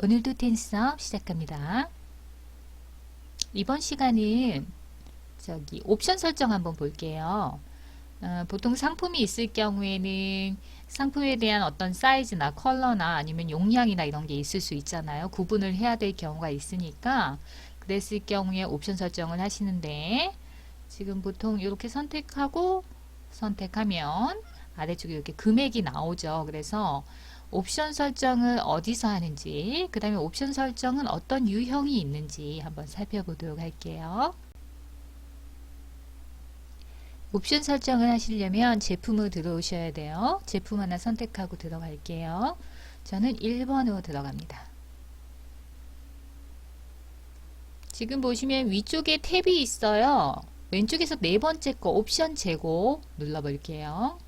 오늘도 텐스업 시작합니다. 이번 시간은 저기 옵션 설정 한번 볼게요. 어, 보통 상품이 있을 경우에는 상품에 대한 어떤 사이즈나 컬러나 아니면 용량이나 이런 게 있을 수 있잖아요. 구분을 해야 될 경우가 있으니까 그랬을 경우에 옵션 설정을 하시는데 지금 보통 이렇게 선택하고 선택하면 아래쪽에 이렇게 금액이 나오죠. 그래서 옵션 설정을 어디서 하는지, 그 다음에 옵션 설정은 어떤 유형이 있는지 한번 살펴보도록 할게요. 옵션 설정을 하시려면 제품으로 들어오셔야 돼요. 제품 하나 선택하고 들어갈게요. 저는 1번으로 들어갑니다. 지금 보시면 위쪽에 탭이 있어요. 왼쪽에서 네 번째 거 옵션 재고 눌러볼게요.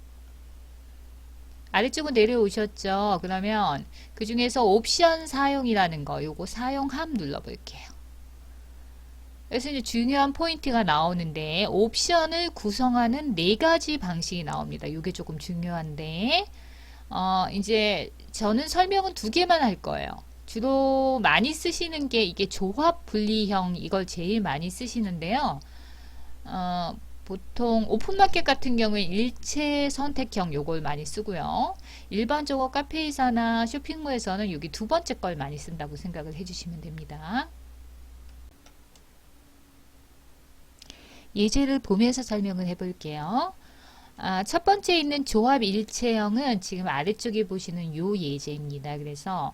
아래쪽은 내려오셨죠. 그러면 그 중에서 옵션 사용이라는 거, 요거 사용함 눌러볼게요. 그래서 이제 중요한 포인트가 나오는데 옵션을 구성하는 네 가지 방식이 나옵니다. 이게 조금 중요한데 어, 이제 저는 설명은 두 개만 할 거예요. 주로 많이 쓰시는 게 이게 조합 분리형 이걸 제일 많이 쓰시는데요. 어, 보통 오픈마켓 같은 경우에 일체 선택형 요걸 많이 쓰고요. 일반적으로 카페이사나 쇼핑몰에서는 여기 두 번째 걸 많이 쓴다고 생각을 해주시면 됩니다. 예제를 보면서 설명을 해볼게요. 아, 첫 번째 있는 조합 일체형은 지금 아래쪽에 보시는 요 예제입니다. 그래서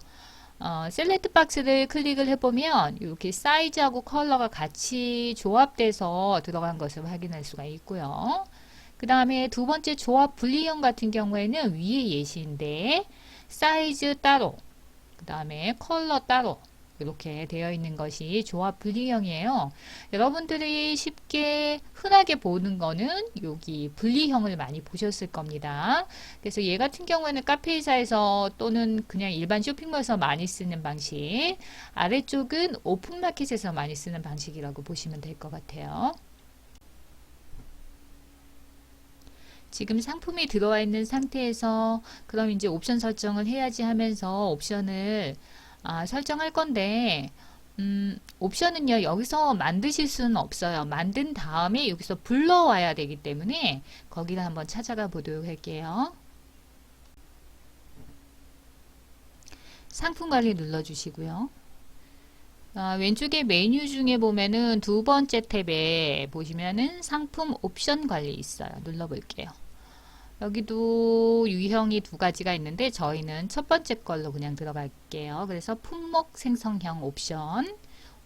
어, 셀렉트 박스를 클릭을 해보면 이렇게 사이즈하고 컬러가 같이 조합돼서 들어간 것을 확인할 수가 있고요. 그 다음에 두 번째 조합 분리형 같은 경우에는 위에 예시인데 사이즈 따로 그 다음에 컬러 따로 이렇게 되어 있는 것이 조합 분리형이에요. 여러분들이 쉽게 흔하게 보는 거는 여기 분리형을 많이 보셨을 겁니다. 그래서 얘 같은 경우에는 카페이사에서 또는 그냥 일반 쇼핑몰에서 많이 쓰는 방식, 아래쪽은 오픈마켓에서 많이 쓰는 방식이라고 보시면 될 것 같아요. 지금 상품이 들어와 있는 상태에서 그럼 이제 옵션 설정을 해야지 하면서 옵션을 아, 설정할 건데 음, 옵션은요 여기서 만드실 수는 없어요. 만든 다음에 여기서 불러와야 되기 때문에 거기를 한번 찾아가 보도록 할게요. 상품 관리 눌러 주시고요. 아, 왼쪽에 메뉴 중에 보면은 두 번째 탭에 보시면은 상품 옵션 관리 있어요. 눌러 볼게요 여기도 유형이 두 가지가 있는데 저희는 첫 번째 걸로 그냥 들어갈게요. 그래서 품목 생성형 옵션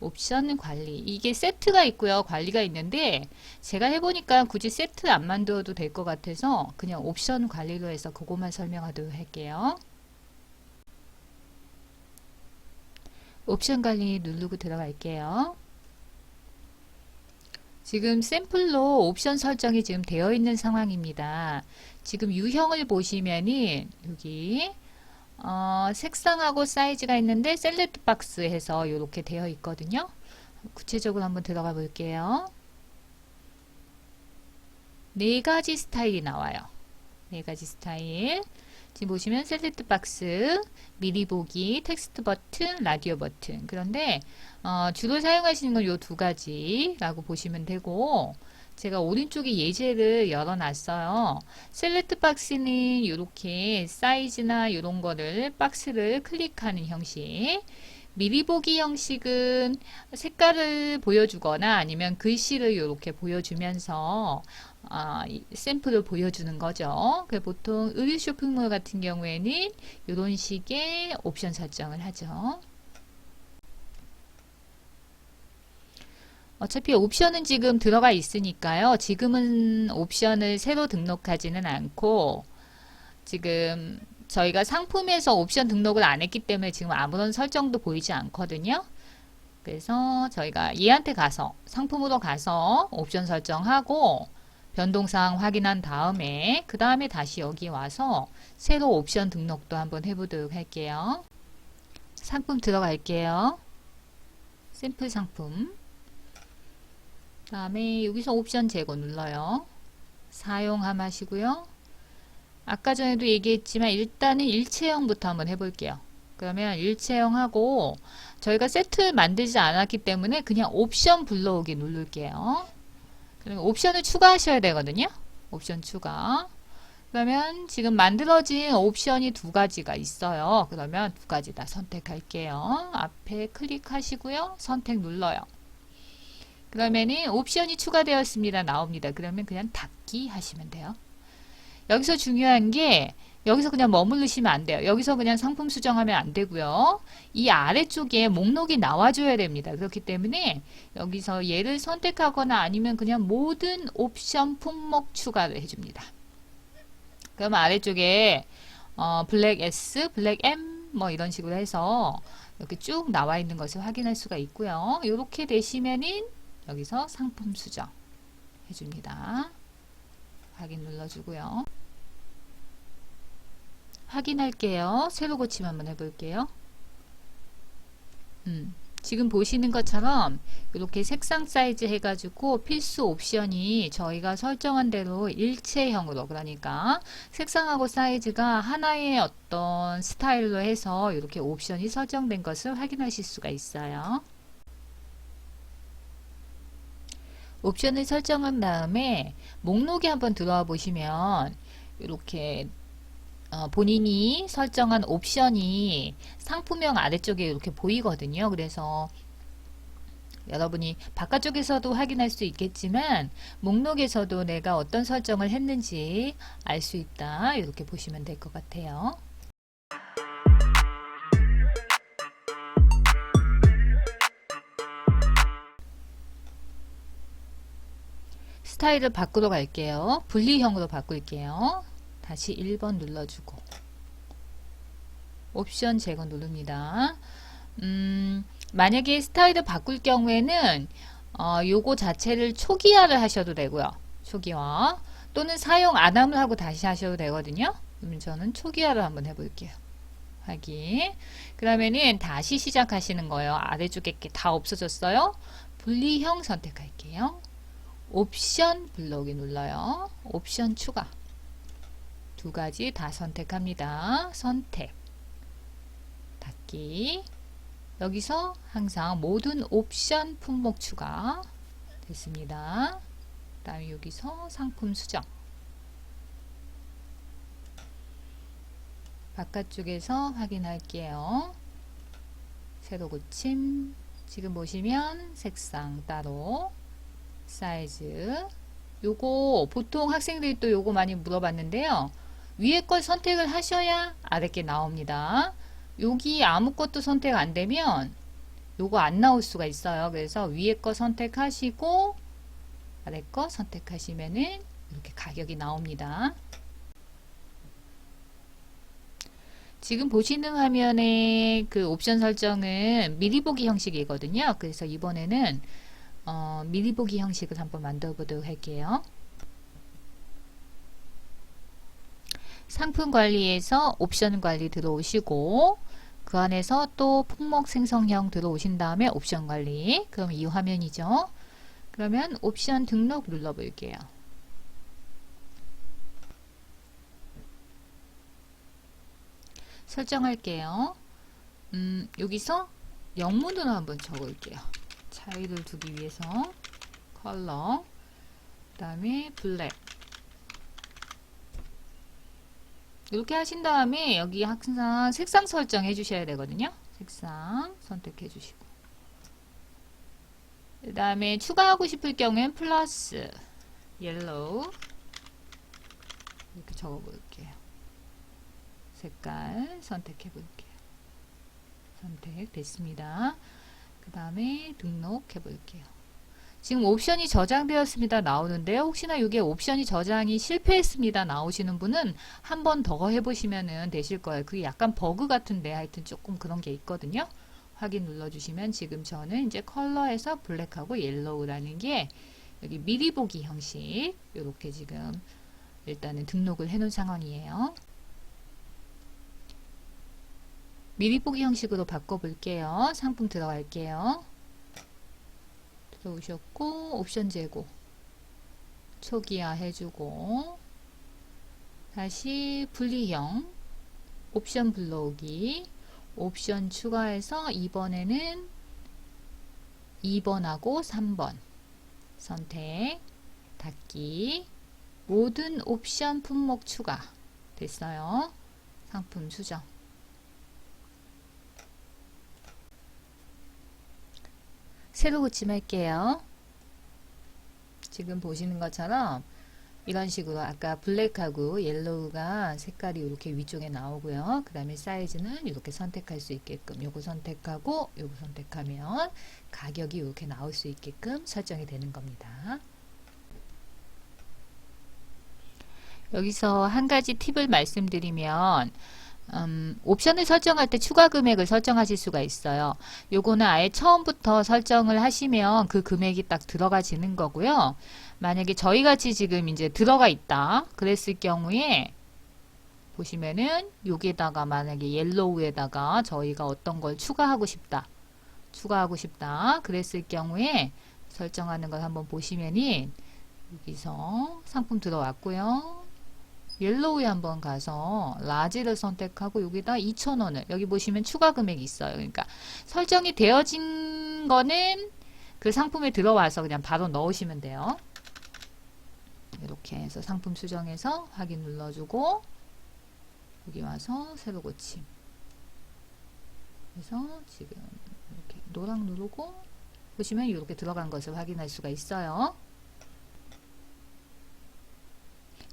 옵션 관리 이게 세트가 있고요 관리가 있는데 제가 해보니까 굳이 세트 안 만들어도 될 것 같아서 그냥 옵션 관리로 해서 그것만 설명하도록 할게요 옵션 관리 누르고 들어갈게요 지금 샘플로 옵션 설정이 지금 되어 있는 상황입니다. 지금 유형을 보시면은 여기 어, 색상하고 사이즈가 있는데 셀렉트 박스 해서 이렇게 되어 있거든요. 구체적으로 한번 들어가 볼게요. 네 가지 스타일이 나와요. 네 가지 스타일. 지금 보시면 셀렉트 박스, 미리 보기, 텍스트 버튼, 라디오 버튼. 그런데 어, 주로 사용하시는 건이두 가지라고 보시면 되고 제가 오른쪽에 예제를 열어놨어요. 셀렉트 박스는 이렇게 사이즈나 이런 거를 박스를 클릭하는 형식. 미리 보기 형식은 색깔을 보여주거나 아니면 글씨를 이렇게 보여주면서 아, 샘플을 보여주는 거죠. 그 보통 의류 쇼핑몰 같은 경우에는 이런 식의 옵션 설정을 하죠. 어차피 옵션은 지금 들어가 있으니까요. 지금은 옵션을 새로 등록하지는 않고 지금 저희가 상품에서 옵션 등록을 안 했기 때문에 지금 아무런 설정도 보이지 않거든요. 그래서 저희가 얘한테 가서 상품으로 가서 옵션 설정하고 변동사항 확인한 다음에 그 다음에 다시 여기 와서 새로 옵션 등록도 한번 해보도록 할게요. 상품 들어갈게요. 샘플 상품 그 다음에 여기서 옵션 제거 눌러요. 사용함 하시고요. 아까 전에도 얘기했지만 일단은 일체형부터 한번 해볼게요. 그러면 일체형하고 저희가 세트 만들지 않았기 때문에 그냥 옵션 불러오기 누를게요. 그러면 옵션을 추가하셔야 되거든요. 옵션 추가. 그러면 지금 만들어진 옵션이 두 가지가 있어요. 그러면 두 가지 다 선택할게요. 앞에 클릭하시고요. 선택 눌러요. 그러면은 옵션이 추가되었습니다. 나옵니다. 그러면 그냥 닫기 하시면 돼요. 여기서 중요한 게 여기서 그냥 머무르시면 안 돼요. 여기서 그냥 상품 수정하면 안 되고요. 이 아래쪽에 목록이 나와줘야 됩니다. 그렇기 때문에 여기서 얘를 선택하거나 아니면 그냥 모든 옵션 품목 추가를 해줍니다. 그러면 아래쪽에 어, 블랙 S, 블랙 M 뭐 이런 식으로 해서 이렇게 쭉 나와 있는 것을 확인할 수가 있고요. 이렇게 되시면은 여기서 상품 수정 해줍니다. 확인 눌러주고요. 확인할게요. 새로 고침 한번 해볼게요. 음, 지금 보시는 것처럼 이렇게 색상 사이즈 해가지고 필수 옵션이 저희가 설정한 대로 일체형으로 그러니까 색상하고 사이즈가 하나의 어떤 스타일로 해서 이렇게 옵션이 설정된 것을 확인하실 수가 있어요. 옵션을 설정한 다음에 목록에 한번 들어와 보시면 이렇게 어, 본인이 설정한 옵션이 상품명 아래쪽에 이렇게 보이거든요. 그래서 여러분이 바깥쪽에서도 확인할 수 있겠지만 목록에서도 내가 어떤 설정을 했는지 알 수 있다. 이렇게 보시면 될 것 같아요. 스타일을 바꾸러 갈게요. 분리형으로 바꿀게요. 다시 1번 눌러주고 옵션 제거 누릅니다. 음, 만약에 스타일을 바꿀 경우에는 어, 요거 자체를 초기화를 하셔도 되고요. 초기화 또는 사용 안 함을 하고 다시 하셔도 되거든요. 그러면 저는 초기화를 한번 해볼게요. 확인. 그러면은 다시 시작하시는 거예요. 아래쪽에 게다 없어졌어요. 분리형 선택할게요. 옵션 블록이 눌러요. 옵션 추가. 두 가지 다 선택합니다. 선택. 닫기. 여기서 항상 모든 옵션 품목 추가 됐습니다. 그 다음에 여기서 상품 수정. 바깥쪽에서 확인할게요. 새로 고침. 지금 보시면 색상 따로 사이즈 요거 보통 학생들이 또 요거 많이 물어봤는데요. 위에 걸 선택을 하셔야 아래 게 나옵니다. 여기 아무것도 선택 안 되면 요거 안 나올 수가 있어요. 그래서 위에 거 선택하시고 아래 거 선택하시면은 이렇게 가격이 나옵니다. 지금 보시는 화면의 그 옵션 설정은 미리 보기 형식이거든요. 그래서 이번에는 어, 미리 보기 형식을 한번 만들어 보도록 할게요. 상품 관리에서 옵션 관리 들어오시고 그 안에서 또 품목 생성형 들어오신 다음에 옵션 관리 그럼 이 화면이죠. 그러면 옵션 등록 눌러 볼게요. 설정할게요. 음, 여기서 영문으로 한번 적을게요. 차이를 두기 위해서 컬러 그 다음에 블랙. 이렇게 하신 다음에 여기 항상 색상 설정 해 주셔야 되거든요. 색상 선택해 주시고. 그 다음에 추가하고 싶을 경우엔 플러스 옐로우 이렇게 적어 볼게요. 색깔 선택해 볼게요. 선택 됐습니다 그 다음에 등록해 볼게요. 지금 옵션이 저장되었습니다 나오는데요. 혹시나 이게 옵션이 저장이 실패했습니다 나오시는 분은 한 번 더 해보시면 되실 거예요. 그게 약간 버그 같은데 하여튼 조금 그런 게 있거든요. 확인 눌러주시면 지금 저는 이제 컬러에서 블랙하고 옐로우라는 게 여기 미리 보기 형식 이렇게 지금 일단은 등록을 해 놓은 상황이에요. 미리 보기 형식으로 바꿔볼게요. 상품 들어갈게요. 들어오셨고 옵션 제고. 초기화 해주고. 다시 분리형. 옵션 불러오기. 옵션 추가해서 이번에는 2번하고 3번. 선택. 닫기. 모든 옵션 품목 추가. 됐어요. 상품 수정 새로 고침할게요. 지금 보시는 것처럼 이런 식으로 아까 블랙하고 옐로우가 색깔이 이렇게 위쪽에 나오고요. 그 다음에 사이즈는 이렇게 선택할 수 있게끔 요거 선택하고 요거 선택하면 가격이 이렇게 나올 수 있게끔 설정이 되는 겁니다. 여기서 한 가지 팁을 말씀드리면 음, 옵션을 설정할 때 추가 금액을 설정하실 수가 있어요. 요거는 아예 처음부터 설정을 하시면 그 금액이 딱 들어가지는 거고요. 만약에 저희 같이 지금 이제 들어가 있다. 그랬을 경우에 보시면은 여기에다가 만약에 옐로우에다가 저희가 어떤 걸 추가하고 싶다. 추가하고 싶다. 그랬을 경우에 설정하는 걸 한번 보시면은 여기서 상품 들어왔고요. 옐로우에 한번 가서 라지를 선택하고 여기다 2,000원을 여기 보시면 추가 금액이 있어요. 그러니까 설정이 되어진 거는 그 상품에 들어와서 그냥 바로 넣으시면 돼요. 이렇게 해서 상품 수정해서 확인 눌러주고 여기 와서 새로 고침 그래서 지금 이렇게 노랑 누르고 보시면 이렇게 들어간 것을 확인할 수가 있어요.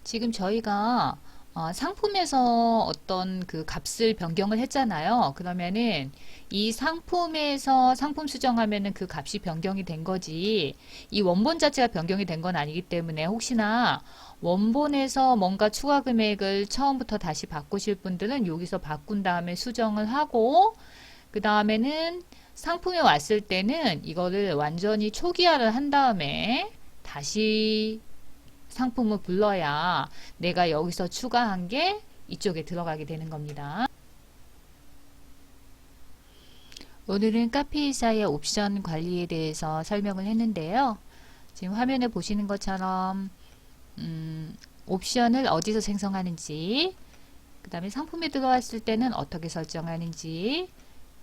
지금 저희가 어, 상품에서 어떤 그 값을 변경을 했잖아요. 그러면은 이 상품에서 상품 수정하면은 그 값이 변경이 된 거지. 이 원본 자체가 변경이 된 건 아니기 때문에 혹시나 원본에서 뭔가 추가 금액을 처음부터 다시 바꾸실 분들은 여기서 바꾼 다음에 수정을 하고 그 다음에는 상품에 왔을 때는 이거를 완전히 초기화를 한 다음에 다시 상품을 불러야 내가 여기서 추가한 게 이쪽에 들어가게 되는 겁니다. 오늘은 카페이사의 옵션 관리에 대해서 설명을 했는데요. 지금 화면에 보시는 것처럼 음, 옵션을 어디서 생성하는지 그 다음에 상품에 들어왔을 때는 어떻게 설정하는지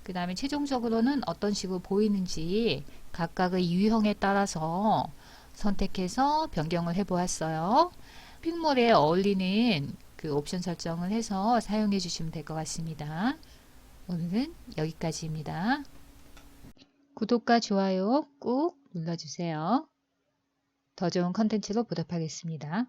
그 다음에 최종적으로는 어떤 식으로 보이는지 각각의 유형에 따라서 선택해서 변경을 해 보았어요. 픽몰에 어울리는 그 옵션 설정을 해서 사용해 주시면 될 것 같습니다. 오늘은 여기까지입니다. 구독과 좋아요 꾹 눌러주세요. 더 좋은 컨텐츠로 보답하겠습니다.